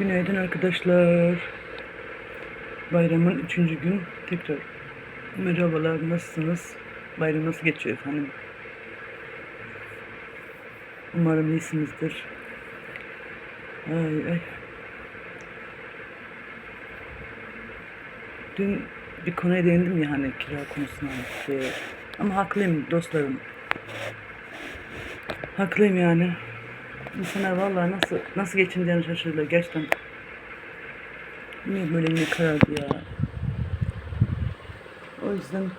Günaydın arkadaşlar. Bayramın üçüncü gün tekrar merhabalar nasılsınız? Bayram nasıl geçiyor efendim? Umarım iyisinizdir. Ay ay. Dün bir konuya değindim ya hani kira konusuna. Şey. Ama haklıyım dostlarım. Haklıyım yani. İnsanlar vallahi nasıl nasıl geçineceğini şaşırdılar gerçekten. Niye böyle yine karardı ya? O yüzden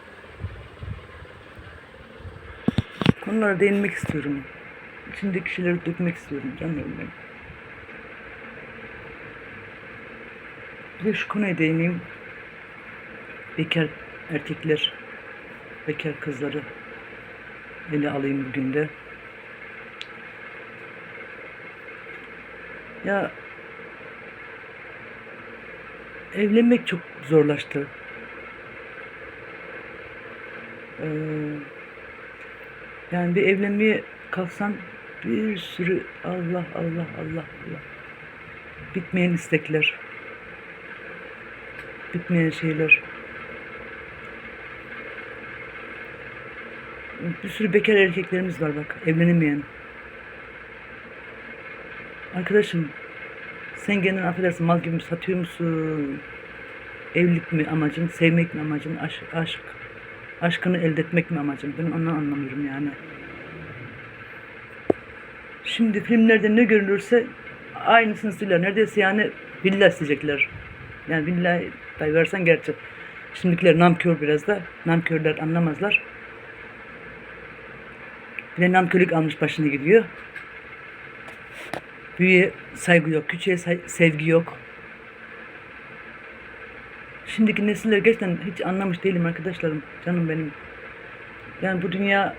konulara değinmek istiyorum. İçimdeki şeyleri dökmek istiyorum canlarım benim. Bir de şu konuya değineyim. Bekar erkekler, bekar kızları ele alayım bugün de. Ya evlenmek çok zorlaştı. Ee, yani bir evlenmeye kalksan bir sürü Allah Allah Allah Allah bitmeyen istekler, bitmeyen şeyler. Bir sürü bekar erkeklerimiz var bak evlenemeyen. Arkadaşım sen kendini affedersin mal gibi satıyor musun? Evlilik mi amacın, sevmek mi amacın, aşk, aşk aşkını elde etmek mi amacın? Ben onu anlamıyorum yani. Şimdi filmlerde ne görülürse aynısını istiyorlar. Neredeyse yani villa isteyecekler. Yani villa da versen gerçi. Şimdikiler namkör biraz da. Namkörler anlamazlar. Bir de namkörlük almış başını gidiyor. Büyüye saygı yok, küçüğe say- sevgi yok. Şimdiki nesiller gerçekten hiç anlamış değilim arkadaşlarım, canım benim. Yani bu dünya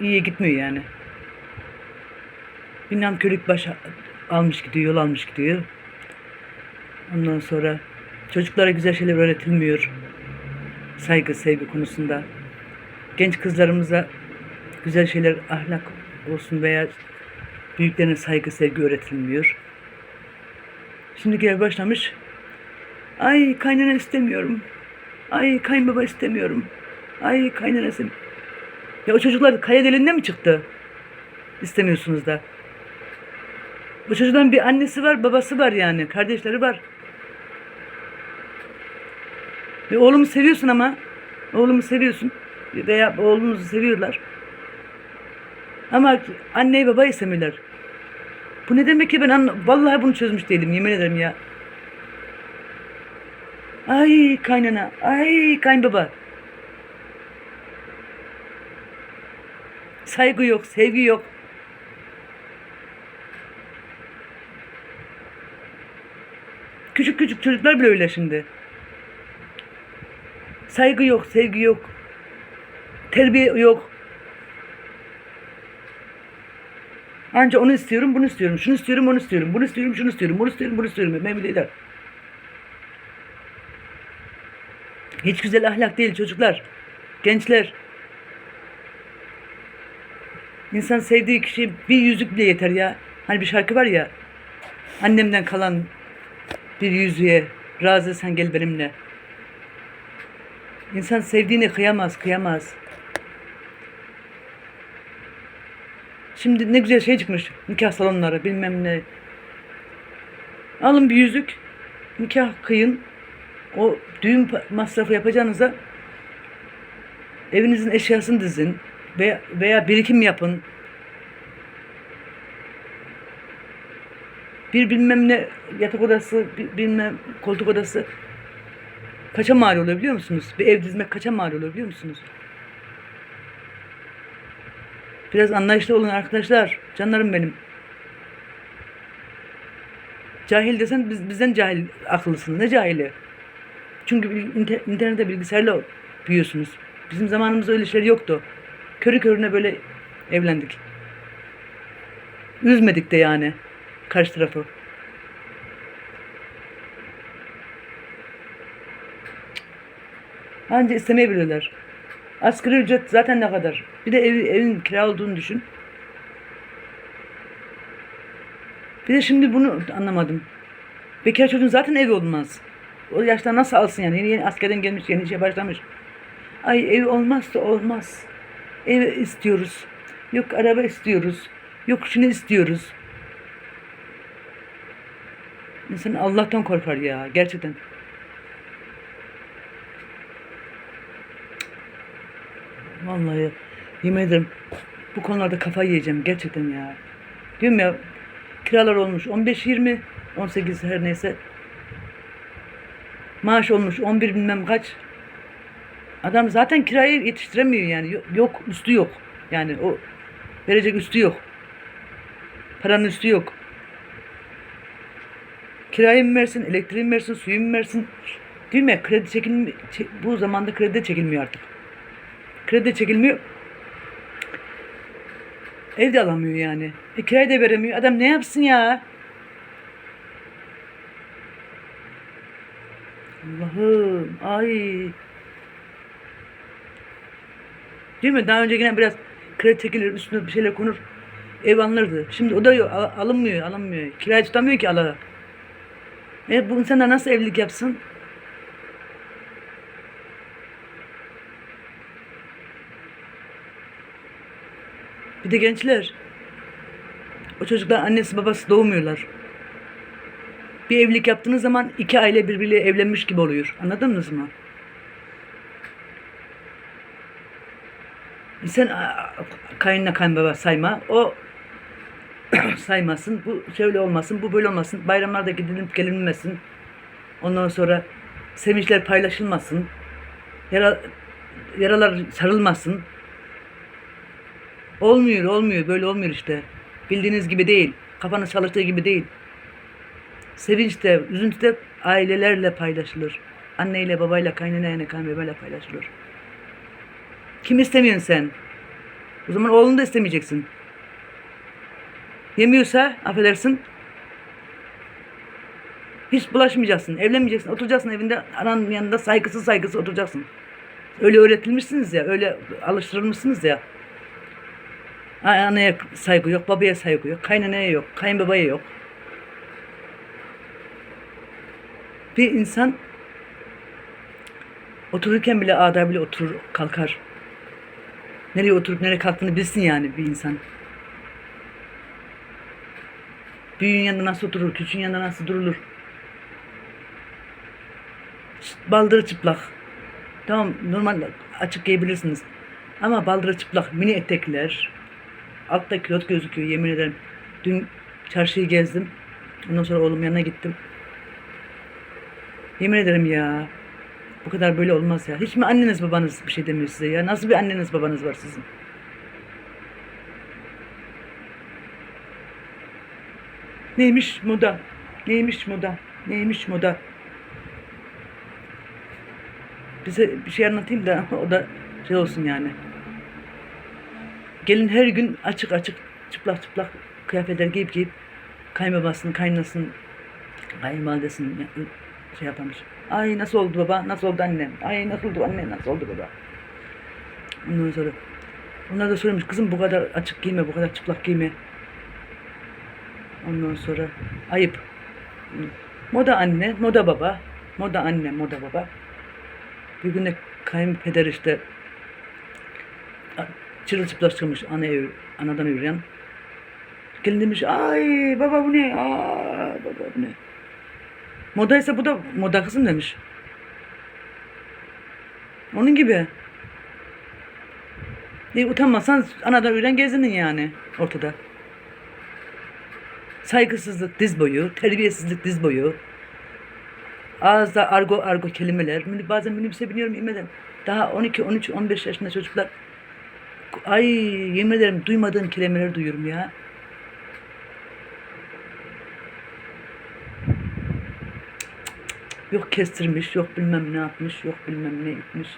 iyiye gitmiyor yani. Bir namkörlük baş almış gidiyor, yol almış gidiyor. Ondan sonra çocuklara güzel şeyler öğretilmiyor. Saygı, sevgi konusunda. Genç kızlarımıza güzel şeyler, ahlak olsun veya büyüklerine saygı, sevgi öğretilmiyor. Şimdikiler başlamış. Ay kaynana istemiyorum. Ay kayınbaba istemiyorum. Ay kaynana istemiyorum. Ya o çocuklar kaya deliğinden mi çıktı? İstemiyorsunuz da. Bu çocukların bir annesi var, babası var yani. Kardeşleri var. Ve oğlumu seviyorsun ama. Oğlumu seviyorsun. Veya oğlunuzu seviyorlar. Ama anneyi babayı istemiyorlar. Bu ne demek ki ben anla vallahi bunu çözmüş değilim yemin ederim ya. Ay kaynana, ay kayınbaba. Saygı yok, sevgi yok. Küçük küçük çocuklar bile öyle şimdi. Saygı yok, sevgi yok. Terbiye yok. Anca onu istiyorum, bunu istiyorum, şunu istiyorum, onu istiyorum, bunu istiyorum, şunu istiyorum, bunu istiyorum, bunu istiyorum. Memnuniyetler. Hiç güzel ahlak değil çocuklar. Gençler. İnsan sevdiği kişi bir yüzük bile yeter ya. Hani bir şarkı var ya. Annemden kalan bir yüzüğe razıysan gel benimle. İnsan sevdiğini kıyamaz, kıyamaz. Şimdi ne güzel şey çıkmış. Nikah salonları bilmem ne. Alın bir yüzük. Nikah kıyın. O düğün masrafı yapacağınıza evinizin eşyasını dizin. Veya, veya birikim yapın. Bir bilmem ne yatak odası, bir bilmem koltuk odası kaça mal oluyor biliyor musunuz? Bir ev dizmek kaça mal oluyor biliyor musunuz? Biraz anlayışlı olun arkadaşlar. Canlarım benim. Cahil desen biz, bizden cahil akıllısınız. Ne cahili? Çünkü inter- internette bilgisayarla büyüyorsunuz. Bizim zamanımızda öyle şeyler yoktu. Körü körüne böyle evlendik. Üzmedik de yani karşı tarafı. Anca istemeyebilirler. Asgari ücret zaten ne kadar? Bir de ev, evin kira olduğunu düşün. Bir de şimdi bunu anlamadım. Bekar çocuğun zaten evi olmaz. O yaşta nasıl alsın yani? Yeni, yeni askerden gelmiş, yeni işe başlamış. Ay ev olmazsa olmaz. Ev istiyoruz. Yok araba istiyoruz. Yok şunu istiyoruz. İnsan Allah'tan korkar ya gerçekten. Vallahi yemin ederim bu konularda kafayı yiyeceğim gerçekten ya. Diyorum ya kiralar olmuş 15-20 18 her neyse. Maaş olmuş 11 bilmem kaç. Adam zaten kirayı yetiştiremiyor yani. Yok, üstü yok. Yani o verecek üstü yok. Paranın üstü yok. Kirayı mı versin elektriği mi versin suyu mu versin? Değil mi kredi çekilmi çe- bu zamanda kredi çekilmiyor artık kredi çekilmiyor Ev de alamıyor yani. E, kirayı da veremiyor. Adam ne yapsın ya? Allah'ım. Ay. Değil mi? Daha önce yine biraz kredi çekilir, üstüne bir şeyler konur. Ev alınırdı. Şimdi o da al- alınmıyor, alınmıyor. Kirayı tutamıyor ki ala. E, bu insanlar nasıl evlilik yapsın? Bir de gençler. O çocuklar annesi babası doğmuyorlar. Bir evlilik yaptığınız zaman iki aile birbiriyle evlenmiş gibi oluyor. Anladınız mı? Sen kayınla kayınbaba sayma. O saymasın. Bu şöyle olmasın. Bu böyle olmasın. Bayramlarda gidilip gelinmesin. Ondan sonra sevinçler paylaşılmasın. Yara, yaralar sarılmasın. Olmuyor, olmuyor. Böyle olmuyor işte. Bildiğiniz gibi değil. Kafanız çalıştığı gibi değil. Sevinç de, üzüntü de ailelerle paylaşılır. Anneyle, babayla, kaynanayla, kayınbabayla paylaşılır. Kim istemiyorsun sen? O zaman oğlunu da istemeyeceksin. Yemiyorsa, affedersin, hiç bulaşmayacaksın, evlenmeyeceksin, oturacaksın evinde ananın yanında saygısız saygısız oturacaksın. Öyle öğretilmişsiniz ya, öyle alıştırılmışsınız ya. Anneye saygı yok, babaya saygı yok, kaynanaya yok, kayınbabaya yok. Bir insan otururken bile adabıyla oturur, kalkar. Nereye oturup nereye kalktığını bilsin yani bir insan. Büyüğün yanında nasıl oturur, küçüğün yanında nasıl durulur. Baldırı çıplak. Tamam normal açık giyebilirsiniz. Ama baldırı çıplak mini etekler. Altta kilot gözüküyor yemin ederim. Dün çarşıyı gezdim. Ondan sonra oğlum yanına gittim. Yemin ederim ya. Bu kadar böyle olmaz ya. Hiç mi anneniz babanız bir şey demiyor size ya? Nasıl bir anneniz babanız var sizin? Neymiş moda? Neymiş moda? Neymiş moda? Bize bir şey anlatayım da o da şey olsun yani. Gelin her gün açık açık çıplak çıplak kıyafetler giyip giyip kayınbabasını, kaynasını, kayınvalidesini şey yapamış. Ay nasıl oldu baba? Nasıl oldu annem? Ay nasıl oldu anne? Nasıl oldu baba? Ondan sonra onlar da söylemiş kızım bu kadar açık giyme, bu kadar çıplak giyme. Ondan sonra ayıp. Moda anne, moda baba. Moda anne, moda baba. Bir gün de kayınpeder işte çırılçıplak çıkmış ana ev, anadan yürüyen. Gelin demiş ay baba bu ne? Aa, baba bu ne? Modaysa bu da moda kızım demiş. Onun gibi. E, utanmasan anadan yürüyen gezinin yani ortada. Saygısızlık diz boyu, terbiyesizlik diz boyu. Ağızda argo argo kelimeler. Bazen minibüse biniyorum ederim. Daha 12, 13, 15 yaşında çocuklar. Ay yemin ederim duymadığım kelimeleri duyuyorum ya. Yok kestirmiş, yok bilmem ne yapmış, yok bilmem ne etmiş.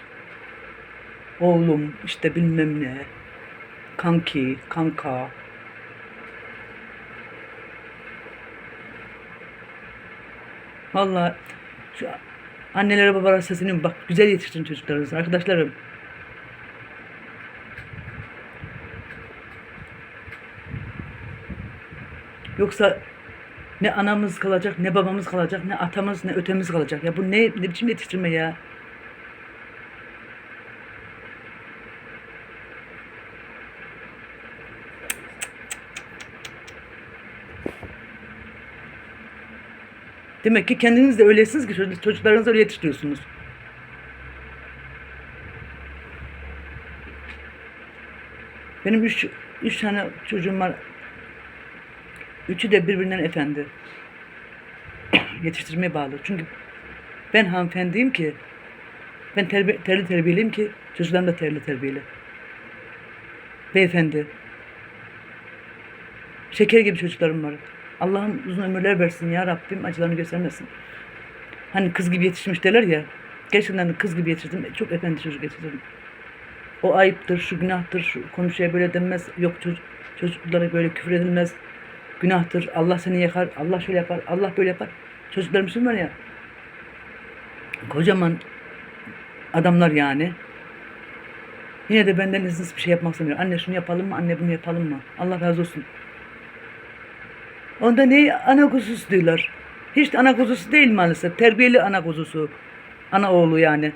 Oğlum işte bilmem ne. Kanki, kanka. Vallahi şu annelere babalara sesleniyorum. Bak güzel yetiştirin çocuklarınızı arkadaşlarım. Yoksa Ne anamız kalacak, ne babamız kalacak, ne atamız, ne ötemiz kalacak. Ya bu ne, ne biçim yetiştirme ya? Demek ki kendiniz de öylesiniz ki çocuk- çocuklarınızı öyle yetiştiriyorsunuz. Benim üç, üç tane çocuğum var. Üçü de birbirinden efendi. Yetiştirmeye bağlı. Çünkü ben hanımefendiyim ki ben terbi terli terbiyeliyim ki çocuklarım da terli terbiyeli. Beyefendi. Şeker gibi çocuklarım var. Allah'ım uzun ömürler versin ya Rabbim acılarını göstermesin. Hani kız gibi yetişmiş derler ya. Gerçekten kız gibi yetiştirdim. Çok efendi çocuk yetiştirdim. O ayıptır, şu günahtır, şu konuşuya böyle denmez. Yok çocuk, çocuklara böyle küfür edilmez. Günahtır, Allah seni yakar, Allah şöyle yapar, Allah böyle yapar. Çocuklarımızın var ya, kocaman adamlar yani. Yine de benden izinsiz bir şey yapmak istemiyor. Anne şunu yapalım mı, anne bunu yapalım mı? Allah razı olsun. Onda ne ana kuzusu diyorlar. Hiç de ana kuzusu değil maalesef. Terbiyeli ana kuzusu. Ana oğlu yani.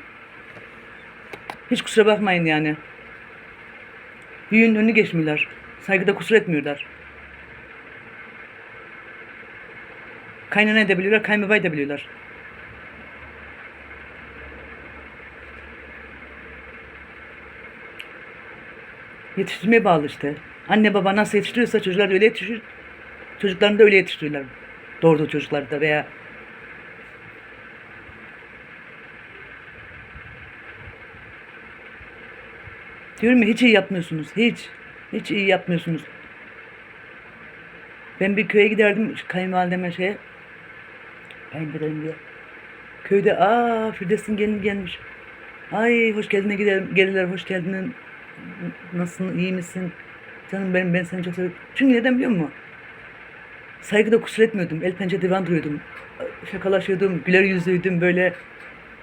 Hiç kusura bakmayın yani. Büyüğün önünü geçmiyorlar. Saygıda kusur etmiyorlar. Kaynana edebiliyorlar, kayınbaba edebiliyorlar. Yetiştirmeye bağlı işte. Anne baba nasıl yetiştiriyorsa çocuklar öyle yetiştirir. Çocuklarını da öyle yetiştiriyorlar. Doğurduğu çocukları da veya Diyorum ya hiç iyi yapmıyorsunuz. Hiç. Hiç iyi yapmıyorsunuz. Ben bir köye giderdim kayınvalideme şeye. Kayınpederim diye. Köyde aa Firdevs'in gelini gelmiş. Ay hoş geldin gidelim. Gelirler hoş geldin. Nasılsın iyi misin? Canım benim ben seni çok seviyorum. Çünkü neden biliyor musun? Saygıda kusur etmiyordum. El pençe divan duruyordum. Şakalaşıyordum. Güler yüzlüydüm böyle.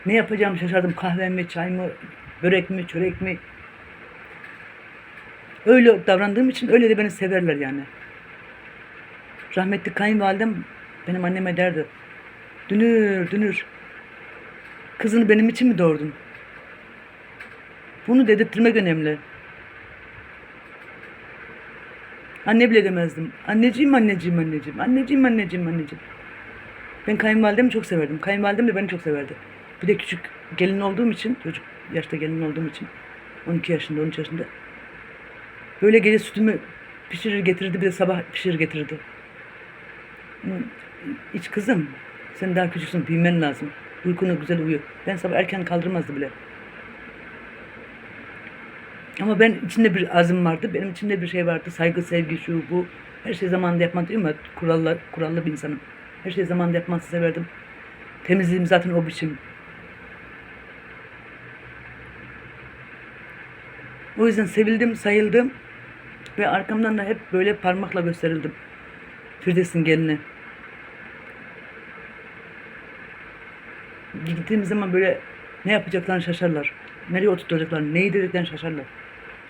Ne yapacağımı şaşardım. Kahve mi, çay mı, börek mi, çörek mi? Öyle davrandığım için öyle de beni severler yani. Rahmetli kayınvalidem benim anneme derdi. Dünür, dünür. Kızını benim için mi doğurdun? Bunu dedirttirmek önemli. Anne bile demezdim. Anneciğim, anneciğim, anneciğim. Anneciğim, anneciğim, anneciğim. Ben kayınvalidemi çok severdim. Kayınvalidem de beni çok severdi. Bir de küçük gelin olduğum için, çocuk yaşta gelin olduğum için, 12 yaşında, 13 yaşında. Böyle gece sütümü pişirir getirirdi, bir de sabah pişirir getirirdi. İç kızım, sen daha küçüksün, büyümen lazım. Uykunu güzel uyu. Ben sabah erken kaldırmazdı bile. Ama ben içinde bir azim vardı, benim içimde bir şey vardı. Saygı, sevgi, şu, bu. Her şey zamanında yapmak değil mi? Kurallı, kurallı bir insanım. Her şey zamanında yapmak severdim. Temizliğim zaten o biçim. O yüzden sevildim, sayıldım. Ve arkamdan da hep böyle parmakla gösterildim. Firdevs'in gelini. Gittiğim zaman böyle ne yapacaklarını şaşarlar. Nereye oturtacaklarını, neyi dediklerini şaşarlar.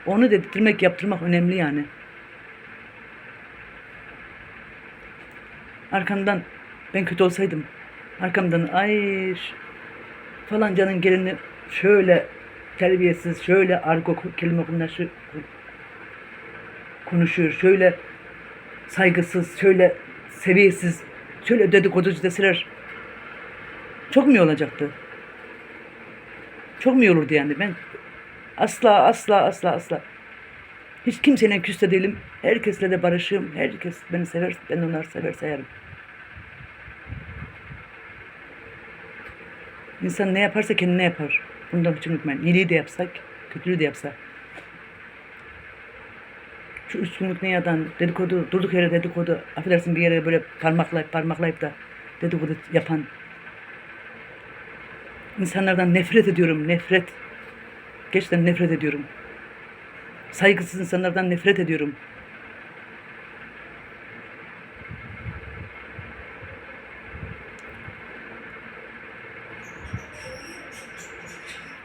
Onu dedirtmek, yaptırmak önemli yani. Arkamdan ben kötü olsaydım arkamdan ay ş- falancanın gelini şöyle terbiyesiz, şöyle argo kelime kullanışı konuşuyor, şöyle saygısız, şöyle seviyesiz, şöyle dedikoducu deseler çok mu iyi olacaktı? Çok mu iyi olurdu yani ben? Asla, asla, asla, asla. Hiç kimseyle küs de değilim. Herkesle de barışığım. Herkes beni sever, ben onları sever sayarım. İnsan ne yaparsa kendine yapar. Bundan hiç unutmayın. İyiliği de yapsak, kötülüğü de yapsak. Şu üç günlük ne yadan dedikodu, durduk yere dedikodu, affedersin bir yere böyle parmaklayıp parmaklayıp da dedikodu yapan insanlardan nefret ediyorum, nefret. Gerçekten nefret ediyorum. Saygısız insanlardan nefret ediyorum.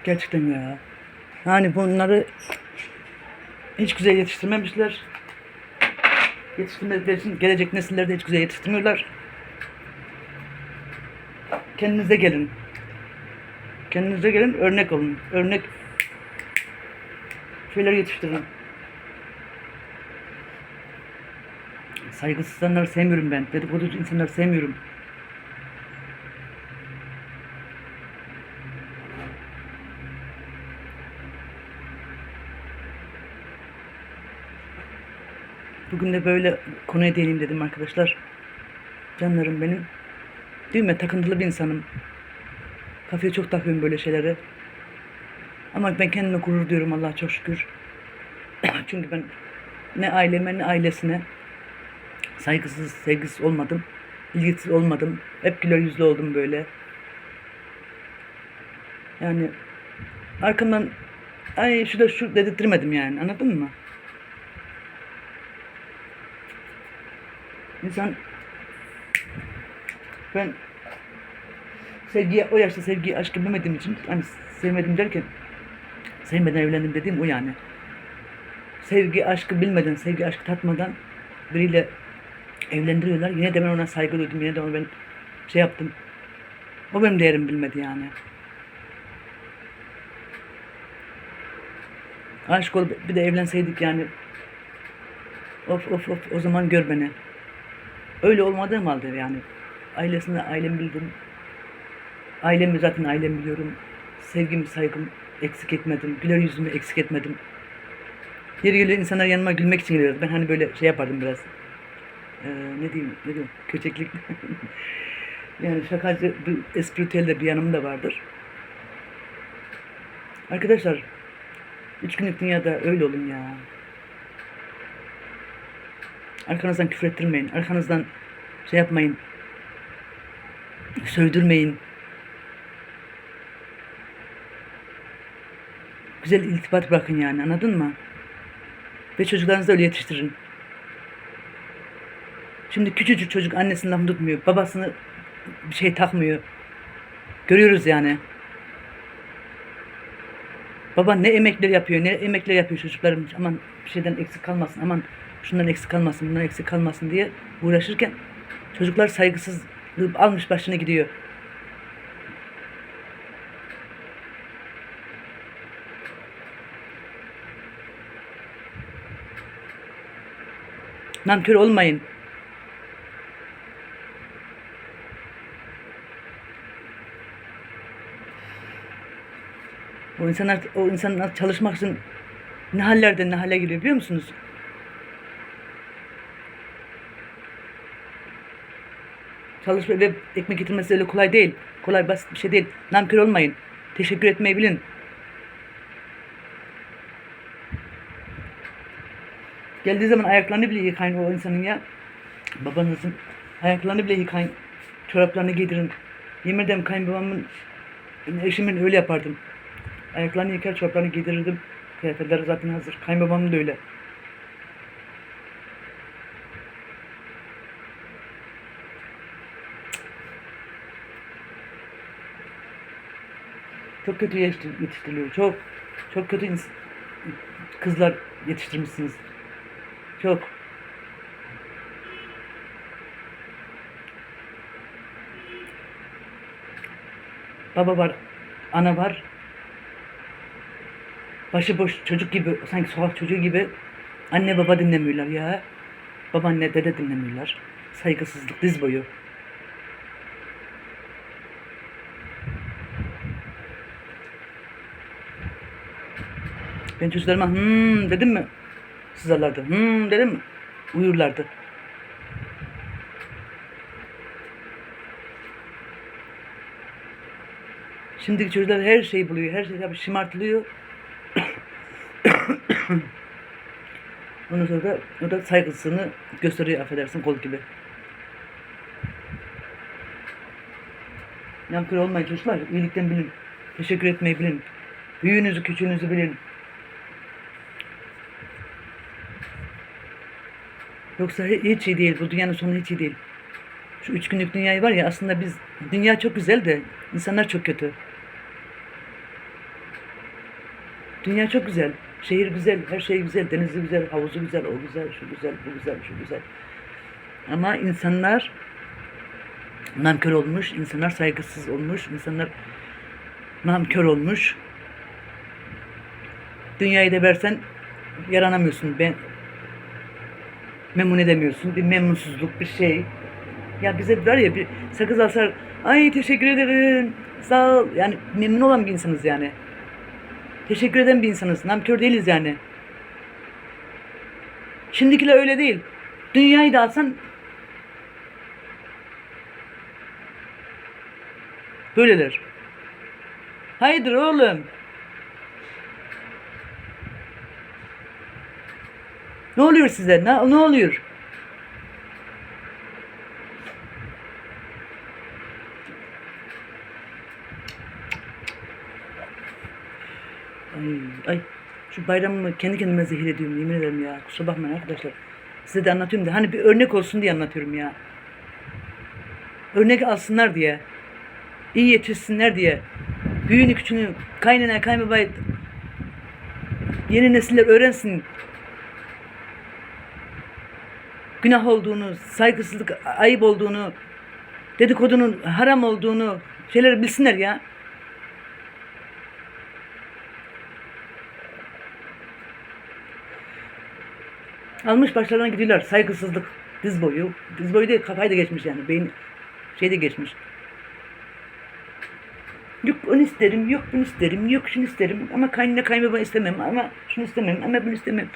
Gerçekten ya. Yani bunları hiç güzel yetiştirmemişler. Yetiştirmedikleri için gelecek nesiller de hiç güzel yetiştirmiyorlar. kendinize gelin. Kendinize gelin, örnek olun. Örnek şeyler yetiştirin. Saygısız insanları sevmiyorum ben. Dedikoducu insanları sevmiyorum. Bugün de böyle konuya değineyim dedim arkadaşlar. Canlarım benim. Düğme takıntılı bir insanım. Kafaya çok takıyorum böyle şeylere. Ama ben kendime gurur diyorum Allah'a çok şükür. Çünkü ben ne aileme ne ailesine saygısız, sevgisiz olmadım. ilgisiz olmadım. Hep güler yüzlü oldum böyle. Yani arkamdan ay şu da şu dedirtmedim yani anladın mı? İnsan ben sevgiye o yaşta sevgiyi aşkı bilmediğim için hani sevmedim derken sevmeden evlendim dediğim o yani. Sevgi aşkı bilmeden, sevgi aşkı tatmadan biriyle evlendiriyorlar. Yine de ben ona saygı duydum. Yine de onu ben şey yaptım. O benim değerimi bilmedi yani. Aşık olup bir de evlenseydik yani. Of of of o zaman gör beni. Öyle olmadığım halde yani. Ailesine ailemi bildim. Ailemi zaten ailemi biliyorum. Sevgimi, saygım eksik etmedim. Güler yüzümü eksik etmedim. Yeri geliyor insanlar yanıma gülmek için geliyor. Ben hani böyle şey yapardım biraz. Ee, ne diyeyim, ne diyeyim, köçeklik. yani şakacı, bir espritüel de bir yanım da vardır. Arkadaşlar, üç günlük dünyada öyle olun ya. Arkanızdan küfür ettirmeyin. Arkanızdan şey yapmayın. Sövdürmeyin. Güzel iltifat bırakın yani anladın mı? Ve çocuklarınızı da öyle yetiştirin. Şimdi küçücük çocuk annesinin lafını tutmuyor. Babasını bir şey takmıyor. Görüyoruz yani. Baba ne emekler yapıyor, ne emekler yapıyor çocuklarım. Aman bir şeyden eksik kalmasın, aman şundan eksik kalmasın, bundan eksik kalmasın diye uğraşırken çocuklar saygısızlığı almış başına gidiyor. Nankör olmayın. O insanlar, o insanlar çalışmak için ne hallerden ne hale geliyor biliyor musunuz? Çalışma ve ekmek getirmesi öyle kolay değil. Kolay basit bir şey değil. Nankör olmayın. Teşekkür etmeyi bilin. Geldiği zaman ayaklarını bile yıkayın o insanın ya. Babanızın ayaklarını bile yıkayın. Çoraplarını giydirin. Yemin ederim kayınbabamın, eşimin öyle yapardım. Ayaklarını yıkar, çoraplarını giydirirdim. Kıyafetleri zaten hazır. Kayınbabamın da öyle. Çok kötü yetiştir- yetiştiriliyor. Çok çok kötü kızlar yetiştirmişsiniz. Çok. Baba var, ana var. Başıboş çocuk gibi, sanki sokak çocuğu gibi anne baba dinlemiyorlar ya. Babaanne dede dinlemiyorlar. Saygısızlık diz boyu. Ben çocuklarıma hmm dedim mi? Sızarlardı. Hmm dedim mi? Uyurlardı. Şimdiki çocuklar her şeyi buluyor. Her şey tabii şımartılıyor. Ondan sonra da, o da saygısını gösteriyor affedersin kol gibi. Yankır olmayın çocuklar. İyilikten bilin. Teşekkür etmeyi bilin. Büyüğünüzü küçüğünüzü bilin. Yoksa hi- hiç iyi değil. Bu dünyanın sonu hiç iyi değil. Şu üç günlük dünyayı var ya aslında biz dünya çok güzel de insanlar çok kötü. Dünya çok güzel. Şehir güzel, her şey güzel, denizi güzel, havuzu güzel, o güzel, şu güzel, bu güzel, şu güzel. Ama insanlar Namkör olmuş, insanlar saygısız olmuş, insanlar namkör olmuş. Dünyayı da versen yaranamıyorsun. Ben memnun edemiyorsun. Bir memnunsuzluk, bir şey. Ya bize var ya bir sakız alsalar ay teşekkür ederim sağ ol. Yani memnun olan bir insanız yani. Teşekkür eden bir insanız. Namkör değiliz yani. Şimdikiler öyle değil. Dünyayı da alsan böyleler. Haydır oğlum. Ne oluyor size? Ne, ne oluyor? Ay, ay. Şu bayramımı kendi kendime zehir ediyorum yemin ederim ya. Kusura bakmayın arkadaşlar. Size de anlatıyorum da hani bir örnek olsun diye anlatıyorum ya. Örnek alsınlar diye. İyi yetişsinler diye. Büyüğünü küçüğünü kaynana kaymabayı yeni nesiller öğrensin. Günah olduğunu, saygısızlık ayıp olduğunu, dedikodunun haram olduğunu şeyleri bilsinler ya. Almış başlarına gidiyorlar. Saygısızlık. Diz boyu. Diz boyu değil kafayı da geçmiş yani. Beyin şey de geçmiş. Yok onu isterim, yok bunu isterim, yok şunu isterim ama kaynına kaymama istemem ama şunu istemem ama bunu istemem.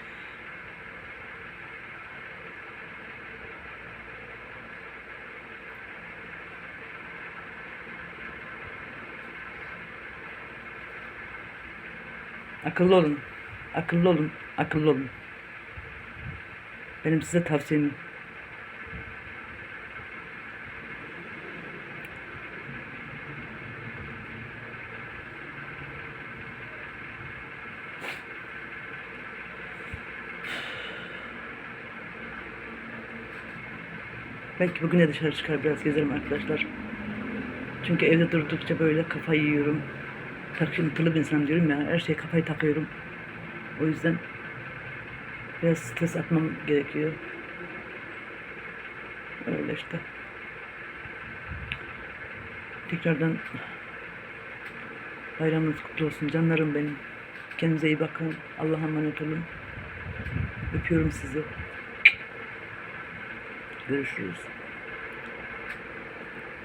Akıllı olun. Akıllı olun. Akıllı olun. Benim size tavsiyem. Belki bugün de dışarı çıkar biraz gezerim arkadaşlar. Çünkü evde durdukça böyle kafayı yiyorum. Takıntılı bir insanım diyorum ya. Her şeye kafayı takıyorum. O yüzden biraz stres atmam gerekiyor. Öyle işte. Tekrardan bayramınız kutlu olsun canlarım benim. Kendinize iyi bakın. Allah'a emanet olun. Öpüyorum sizi. Görüşürüz.